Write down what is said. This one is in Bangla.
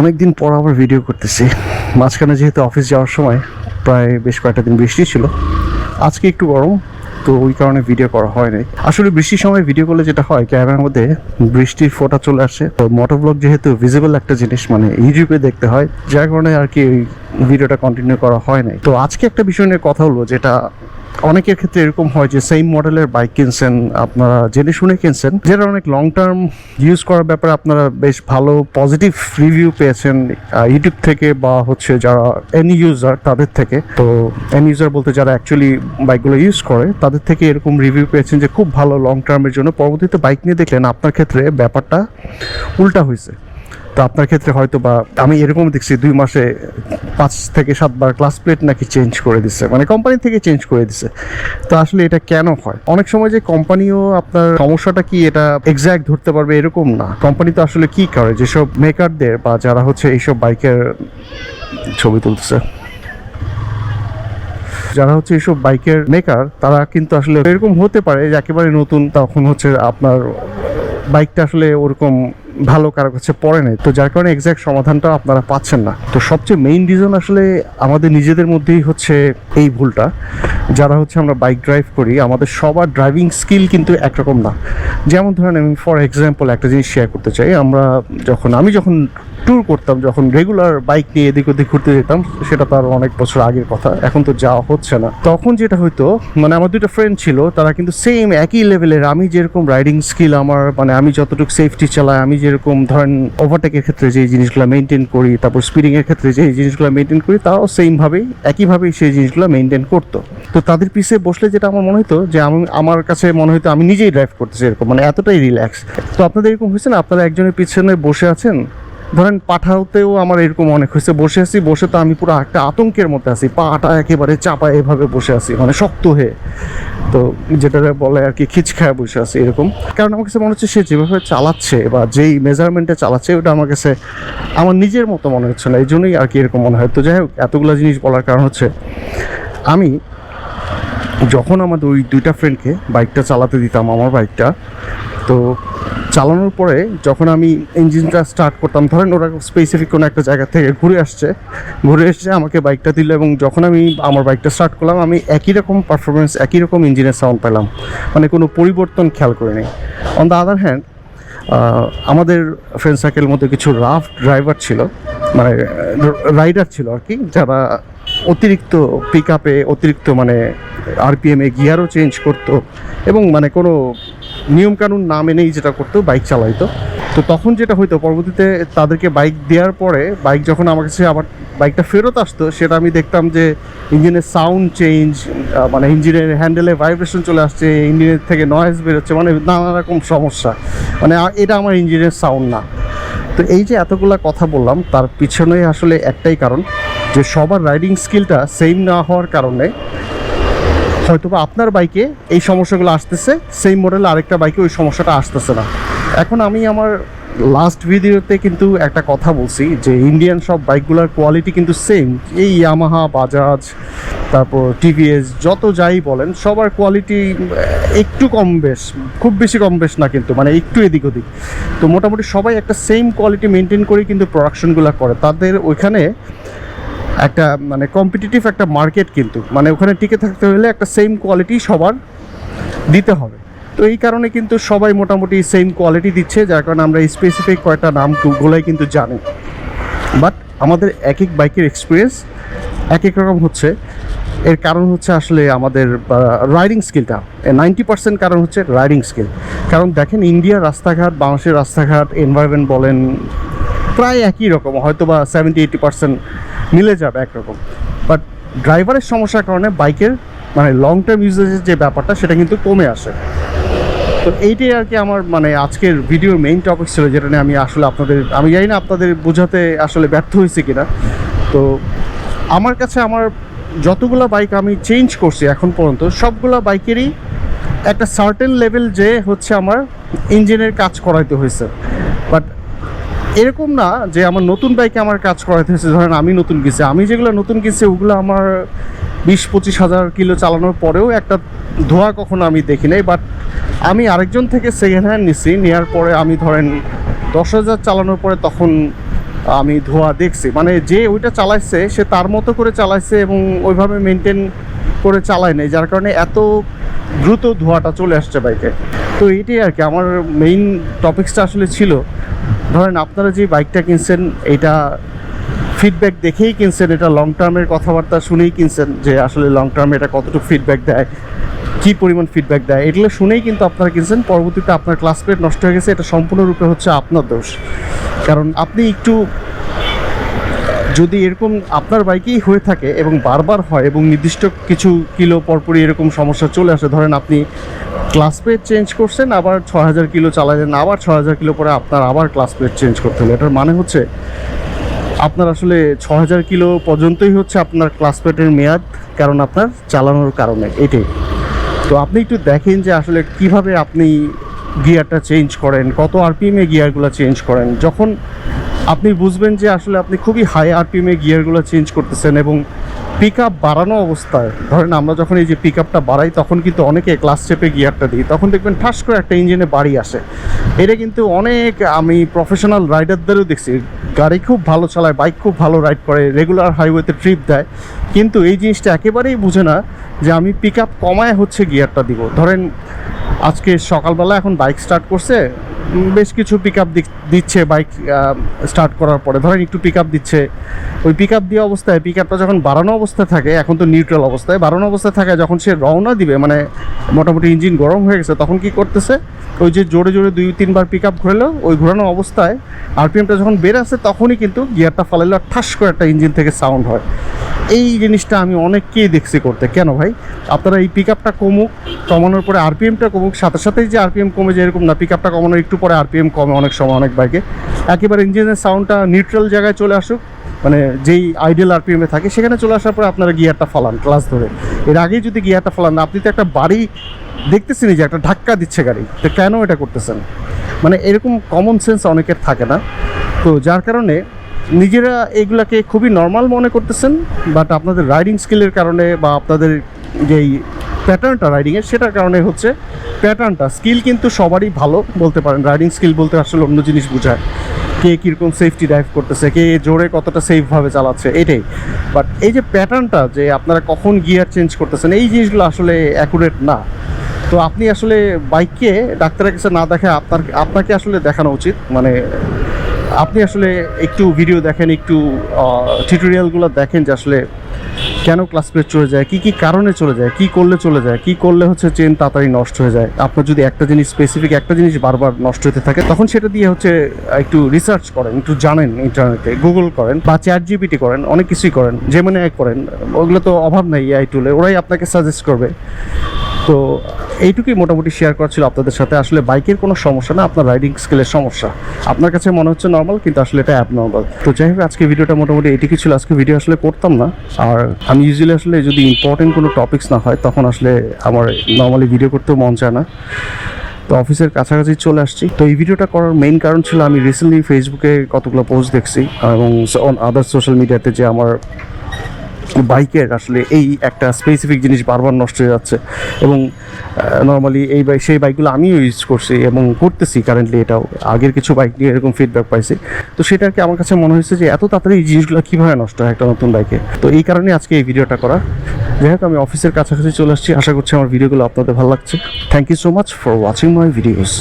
অনেকদিন পর আবার ভিডিও করতেছি। মাঝখানে যেহেতু অফিস যাওয়ার সময় প্রায় বেশ কয়েকটা দিন বৃষ্টি ছিল। আজকে একটু গরম, তো ওই কারণে ভিডিও করা হয় নাই। আসলে বৃষ্টির সময় ভিডিও করলে যেটা হয়, ক্যামেরার মধ্যে বৃষ্টির ফোঁটা চলে আসে। তো মোটর ব্লগ যেহেতু ভিজিবল একটা জিনিস মানে ইউটিউবে দেখতে হয়, যার কারণে আর কি ভিডিওটা কন্টিনিউ করা হয় নাই। তো আজকে একটা বিষয় নিয়ে কথা হলো যেটা অনেকের ক্ষেত্রে এরকম হয় যে সেম মডেলের বাইক কিনছেন, আপনারা জেনে শুনে কিনছেন, যেটা অনেক লং টার্ম ইউজ করার ব্যাপারে আপনারা বেশ ভালো পজিটিভ রিভিউ পেয়েছেন ইউটিউব থেকে বা হচ্ছে যারা এন ইউজার তাদের থেকে। তো এন ইউজার বলতে যারা অ্যাকচুয়ালি বাইকগুলো ইউজ করে, তাদের থেকে এরকম রিভিউ পেয়েছেন যে খুব ভালো লং টার্মের জন্য। পরবর্তীতে বাইক নিয়ে দেখলেন, আপনার ক্ষেত্রে ব্যাপারটা উল্টা হয়েছে তো আপনার ক্ষেত্রে হয়তো বা আমি এরকম দেখছি দুই মাসে পাঁচ থেকে সাতবার ক্লাস প্লেট নাকি চেঞ্জ করে দিচ্ছে মানে কোম্পানি থেকে চেঞ্জ করে দিচ্ছে তো আসলে এটা কেন হয়? অনেক সময় যে কোম্পানিও আপনার সমস্যাটা কি এটা এক্স্যাক্ট ধরতে পারবে এরকম না। কোম্পানি তো আসলে কি করে? যেসব মেকারদের বা যারা হচ্ছে এইসব বাইকের ছবি তুলতেছে, যারা হচ্ছে এইসব বাইকের মেকার তারা কিন্তু আসলে এরকম হতে পারে যে একেবারে নতুন, তখন হচ্ছে আপনার বাইকটা আসলে ওরকম ভালো কারও কাছে পড়ে নাই। তো যার কারণে এক্স্যাক্ট সমাধানটা আপনারা পাচ্ছেন না। তো সবচেয়ে মেইন রিজন আসলে আমাদের নিজেদের মধ্যেই হচ্ছে এই ভুলটা। যারা হচ্ছে আমরা বাইক ড্রাইভ করি, আমাদের সবার ড্রাইভিং স্কিল কিন্তু একরকম না। যেমন ধরেন আমি ফর এক্সাম্পল একটা জিনিস শেয়ার করতে চাই। আমরা যখন, আমি যখন ট্যুর করতাম, যখন রেগুলার বাইক নিয়ে এদিক ওদিক ঘুরতে যেতাম, সেটা তার অনেক বছর আগের কথা, এখন তো যাওয়া হচ্ছে না। তখন যেটা হয়তো মানে আমার দুটো ফ্রেন্ড ছিল, তারা কিন্তু সেম একই লেভেলের আমি যেরকম রাইডিং স্কিল আমার মানে আমি যতটুকু সেফটি চালাই, আমি যেরকম ধরেন ওভারটেকের ক্ষেত্রে যে জিনিসগুলো মেনটেন করি, তারপর স্পিডিংয়ের ক্ষেত্রে যে জিনিসগুলো মেনটেন করি তারাও সেমভাবেই একইভাবেই সেই জিনিসগুলো মেনটেন করতো। তো তাদের পিছিয়ে বসলে যেটা আমার মনে হতো যে আমি, আমার কাছে মনে হতো আমি নিজেই ড্রাইভ করতেছি এরকম মানে এতটাই রিল্যাক্স তো আপনাদের এরকম হয়েছে না? আপনারা একজনের পিছনে বসে আছেন ধরেন পাঠাওতেও আমার এরকম অনেক হয়েছে। বসে আছি, বসে তো আমি পুরো একটা আতঙ্কের মধ্যে আছি। পাটা একেবারে চাপা এভাবে বসে আছি মানে শক্ত হয়ে। তো যেটা বলে আর কি, খিচখায় বসে আছি এরকম। কারণ আমার কাছে মনে হচ্ছে সে যেভাবে চালাচ্ছে বা যেই মেজারমেন্টে চালাচ্ছে, ওটা আমার কাছে, আমার নিজের মতো মনে হচ্ছে না। এই জন্যই আর কি এরকম মনে হয়। তো যাই হোক, এতগুলো জিনিস বলার কারণ হচ্ছে, আমি যখন আমাদের ওই দুইটা ফ্রেন্ডকে বাইকটা চালাতে দিতাম, আমার বাইকটা তো চালানোর পরে যখন আমি ইঞ্জিনটা স্টার্ট করতাম, ধরেন ওরা স্পেসিফিক কোনো একটা জায়গা থেকে ঘুরে আসছে, ঘুরে এসে আমাকে বাইকটা দিল এবং যখন আমি আমার বাইকটা স্টার্ট করলাম, আমি একই রকম পারফরমেন্স একই রকম ইঞ্জিনের সাউন্ড পেলাম। মানে কোনো পরিবর্তন খেয়াল করিনি। অন দ্য আদার হ্যান্ড আমাদের ফ্রেন্ড সার্কেলের মধ্যে কিছু রাফ ড্রাইভার ছিল মানে রাইডার ছিল আর কি, যারা অতিরিক্ত পিক আপে অতিরিক্ত মানে আরপিএমে গিয়ারও চেঞ্জ করতো এবং মানে কোনো নিয়মকানুন না মেনেই যেটা করতো, বাইক চালাইতো। তো তখন যেটা হইতো, পরবর্তীতে তাদেরকে বাইক দেওয়ার পরে, বাইক যখন আমার কাছে আবার বাইকটা ফেরত আসতো, সেটা আমি দেখতাম যে ইঞ্জিনের সাউন্ড চেঞ্জ মানে ইঞ্জিনের হ্যান্ডেলে ভাইব্রেশন চলে আসছে, ইঞ্জিনের থেকে নয়েজ বেরোচ্ছে মানে নানা রকম সমস্যা। মানে এটা আমার ইঞ্জিনের সাউন্ড না। তো এই যে এতগুলা কথা বললাম, তার পিছনে আসলে একটাই কারণ, যে সবার রাইডিং স্কিলটা সেম না হওয়ার কারণে হয়তোবা আপনার বাইকে এই সমস্যাগুলো আসতেছে, সেই মডেল আরেকটা বাইকে ওই সমস্যাটা আসতেছে না। এখন আমি আমার লাস্ট ভিডিওতে কিন্তু একটা কথা বলছি, যে ইন্ডিয়ান সব বাইকগুলোর কোয়ালিটি কিন্তু সেম এই ইয়ামাহা বাজাজ তারপর টিভিএস যত যাই বলেন, সবার কোয়ালিটি একটু কম বেশ, খুব বেশি কম বেশ না কিন্তু মানে একটু এদিক ওদিক। তো মোটামুটি সবাই একটা সেম কোয়ালিটি মেনটেন করে কিন্তু প্রোডাকশনগুলো করে। তাদের ওইখানে একটা মানে কম্পিটিটিভ একটা মার্কেট কিন্তু। মানে ওখানে টিকে থাকতে হলে একটা সেম কোয়ালিটি সবার দিতে হবে। তো এই কারণে কিন্তু সবাই মোটামুটি সেম কোয়ালিটি দিচ্ছে, যার কারণে আমরা স্পেসিফিক কয়েকটা নাম গুলোই কিন্তু জানি। বাট আমাদের এক এক বাইকের এক্সপিরিয়েন্স এক এক রকম হচ্ছে। এর কারণ হচ্ছে আসলে আমাদের রাইডিং স্কিলটা নাইনটি পার্সেন্ট কারণ হচ্ছে রাইডিং স্কিল কারণ দেখেন ইন্ডিয়ার রাস্তাঘাট, বাংলাদেশের রাস্তাঘাট এনভায়রনমেন্ট বলেন, প্রায় একই রকম। হয়তো বা সেভেন্টি এইটি পার্সেন্ট মিলে যাবে একরকম। বাট ড্রাইভারের সমস্যার কারণে বাইকের মানে লং টার্ম ইউজেজের যে ব্যাপারটা, সেটা কিন্তু কমে আসে। তো এইটাই আর কি আমার মানে আজকের ভিডিওর মেইন টপিক ছিল, যেটা নিয়ে আমি আসলে আপনাদের, আমি জানি না আপনাদের বোঝাতে আসলে ব্যর্থ হয়েছে কিনা। তো আমার কাছে আমার যতগুলো বাইক আমি চেঞ্জ করছি এখন পর্যন্ত, সবগুলো বাইকেরই একটা সার্টেন লেভেল যে হচ্ছে আমার ইঞ্জিনের কাজ করাইতে হয়েছে। বাট এরকম না যে আমার নতুন বাইকে আমার কাজ করাতে হয়েছে ধরেন আমি নতুন কিনছি। আমি যেগুলো নতুন কিনছি, ওগুলো আমার বিশ, পঁচিশ হাজার কিলো চালানোর পরেও একটা ধোয়া কখনো আমি দেখি নাই। বাট আমি আরেকজন থেকে সেকেন্ড হ্যান্ড নিছি নেওয়ার পরে আমি ধরেন দশ হাজার চালানোর পরে তখন আমি ধোয়া দেখছি। মানে যে ওইটা চালাইছে, সে তার মতো করে চালাইছে এবং ওইভাবে মেনটেন করে চালায় নাই, যার কারণে এত দ্রুত ধোঁয়াটা চলে আসছে বাইকে তো এটাই আর কি, আমার মেইন টপিক্সটা আসলে ছিল। ধরেন আপনারা যে বাইকটা কিনছেন, এটা ফিডব্যাক দেখেই কিনছেন, এটা লং টার্মের কথাবার্তা শুনেই কিনছেন যে আসলে লং টার্মে এটা কতটুকু ফিডব্যাক দেয়, কী পরিমাণ ফিডব্যাক দেয়, এগুলো শুনেই কিন্তু আপনারা কিনছেন। পরবর্তীতে আপনার ক্লাস নষ্ট হয়ে গেছে, এটা সম্পূর্ণরূপে হচ্ছে আপনার দোষ। কারণ আপনি একটু, যদি এরকম আপনার বাইকেই হয়ে থাকে এবং বারবার হয় এবং নির্দিষ্ট কিছু কিলো পরপরই এরকম সমস্যা চলে আসে, ধরেন আপনি ক্লাস প্লেট চেঞ্জ করছেন, আবার ছ হাজার কিলো চালালেন আবার ছ হাজার কিলো পরে আপনার আবার ক্লাস প্লেট চেঞ্জ করতে হলো। এটার মানে হচ্ছে, আপনার আসলে ছ হাজার কিলো পর্যন্তই হচ্ছে আপনার ক্লাস প্লেটের মেয়াদ, কারণ আপনার চালানোর কারণে, এটাই। তো আপনি একটু দেখেন যে আসলে কীভাবে আপনি গিয়ারটা চেঞ্জ করেন, কত আরপিএমে গিয়ারগুলো চেঞ্জ করেন। যখন আপনি বুঝবেন যে আসলে আপনি খুবই হাই আরপিএমে গিয়ারগুলো চেঞ্জ করতেছেন এবং পিক আপ বাড়ানো অবস্থায়, ধরেন আমরা যখন এই যে পিক আপটা বাড়াই, তখন কিন্তু অনেকে ক্লাস চেপে গিয়ারটা দিই। তখন দেখবেন ঠাস করে একটা ইঞ্জিনে বাড়ি আসে। এটা কিন্তু অনেক আমি প্রফেশনাল রাইডারদেরও দেখছি। গাড়ি খুব ভালো চালায় বাইক খুব ভালো রাইড করে রেগুলার হাইওয়েতে ট্রিপ দেয়। কিন্তু এই জিনিসটা একেবারেই বুঝে না যে আমি পিক আপ কমায় হচ্ছে গিয়ারটা দিব। ধরেন আজকে সকালবেলা এখন বাইক স্টার্ট করছে বেশ কিছু পিক আপ দিচ্ছে বাইক স্টার্ট করার পরে। ধরেন একটু পিক আপ দিচ্ছে। ওই পিক আপ দিয়ে অবস্থায় পিক আপটা যখন বাড়ানো অবস্থায় থাকে, এখন তো নিউট্রাল অবস্থায়, বাড়ানো অবস্থায় থাকে, যখন সে রওনা দিবে মানে মোটামুটি ইঞ্জিন গরম হয়ে গেছে, তখন কি করতেছে? ওই যে জোরে জোরে দুই, তিনবার পিক আপ ঘুরলো, ওই ঘোরানো অবস্থায় আরপিএমটা যখন বের আসে, তখনই কিন্তু গিয়ারটা ফালাইলো ঠাস করে একটা ইঞ্জিন থেকে সাউন্ড হয়। এই জিনিসটা আমি অনেককেই দেখছি করতে। কেন ভাই? আপনারা এই পিক আপটা কমুক, কমানোর পরে আরপিএমটা কমুক, সাথে সাথেই যে আরপিএম কমে যে এরকম না পিক আপটা কমানোর একটু পরে আরপিএম কমে অনেক সময় অনেক বাইকে। একেবারে ইঞ্জিনের সাউন্ডটা নিউট্রাল জায়গায় চলে আসুক মানে যেই আইডিয়াল আরপিএমে থাকে, সেখানে চলে আসার পরে আপনারা গিয়ারটা ফালান ক্লাস ধরে। এর আগেই যদি গিয়ারটা ফালান আপনি তো একটা বাড়ি দেখতেছেনই যে একটা ধাক্কা দিচ্ছে গাড়ি, তো কেন এটা করতেছেন? মানে এরকম কমন সেন্স অনেকের থাকে না। তো যার কারণে নিজেরা এগুলাকে খুবই নর্মাল মনে করতেছেন বাট আপনাদের রাইডিং স্কিলের কারণে বা আপনাদের যেই প্যাটার্নটা রাইডিংয়ের সেটার কারণে হচ্ছে প্যাটার্নটা স্কিল কিন্তু সবারই ভালো বলতে পারেন। রাইডিং স্কিল বলতে আসলে অন্য জিনিস বোঝায়। কে কীরকম সেফটি ড্রাইভ করতেছে, কে জোরে কতটা সেফভাবে চালাচ্ছে, এটাই। বাট এই যে প্যাটার্নটা যে আপনারা কখন গিয়ার চেঞ্জ করতেছেন, এই জিনিসগুলো আসলে অ্যাকুরেট না। তো আপনি আসলে বাইককে ডাক্তারের কাছে না দেখে আপনার, আপনাকে আসলে দেখানো উচিত। মানে আপনি আসলে একটু ভিডিও দেখেন, একটু টিউটোরিয়ালগুলো দেখেন যে আসলে কেন ক্লাস প্লেট চলে যায়, কি কি কারণে চলে যায়, কি করলে চলে যায়, কি করলে হচ্ছে চেন তাড়াতাড়ি নষ্ট হয়ে যায়। আপনার যদি একটা জিনিস স্পেসিফিক একটা জিনিস বারবার নষ্ট হতে থাকে, তখন সেটা দিয়ে হচ্ছে একটু রিসার্চ করেন, একটু জানেন ইন্টারনেটে গুগল করেন বা চ্যাট জিপিটি করেন, অনেক কিছুই করেন যেমন এক করেন, ওগুলো তো অভাব নেই এআই টুলে ওরাই আপনাকে সাজেস্ট করবে। তো এইটুকুই মোটামুটি শেয়ার করা ছিল আপনাদের সাথে। আসলে বাইকের কোনো সমস্যা না, আপনার রাইডিং স্কিলের সমস্যা। আপনার কাছে মনে হচ্ছে নর্মাল কিন্তু আসলে এটা অ্যাপ নর্মাল তো যাই হোক, আজকে ভিডিওটা মোটামুটি এইটুকুই ছিল। আজকে ভিডিও আসলে করতাম না। আর আমি ইউজুয়ালি আসলে যদি ইম্পর্টেন্ট কোনো টপিকস না হয়, তখন আসলে আমার নর্মালি ভিডিও করতেও মন চায় না। তো অফিসের কাছাকাছি চলে আসছি। তো এই ভিডিওটা করার মেইন কারণ ছিল, আমি রিসেন্টলি ফেসবুকে কতগুলো পোস্ট দেখছি, এবং অন আদার সোশ্যাল মিডিয়াতে যে আমার বাইকের আসলে এই একটা স্পেসিফিক জিনিস বারবার নষ্ট হয়ে যাচ্ছে। এবং নর্মালি এই বাইক সেই বাইকগুলো আমিও ইউজ করছি এবং করতেছি কারেন্টলি এটাও। আগের কিছু বাইক নিয়ে এরকম ফিডব্যাক পাইছি। তো সেটা কি আমার কাছে মনে হয়েছে যে এত তাড়াতাড়ি এই জিনিসগুলো কীভাবে নষ্ট হয় একটা নতুন বাইকে? তো এই কারণে আজকে এই ভিডিওটা করা যাই হোক, আমি অফিসের কাছাকাছি চলে আসছি। আশা করছি আমার ভিডিওগুলো আপনাদের ভালো লাগছে। Thank you so much for watching my videos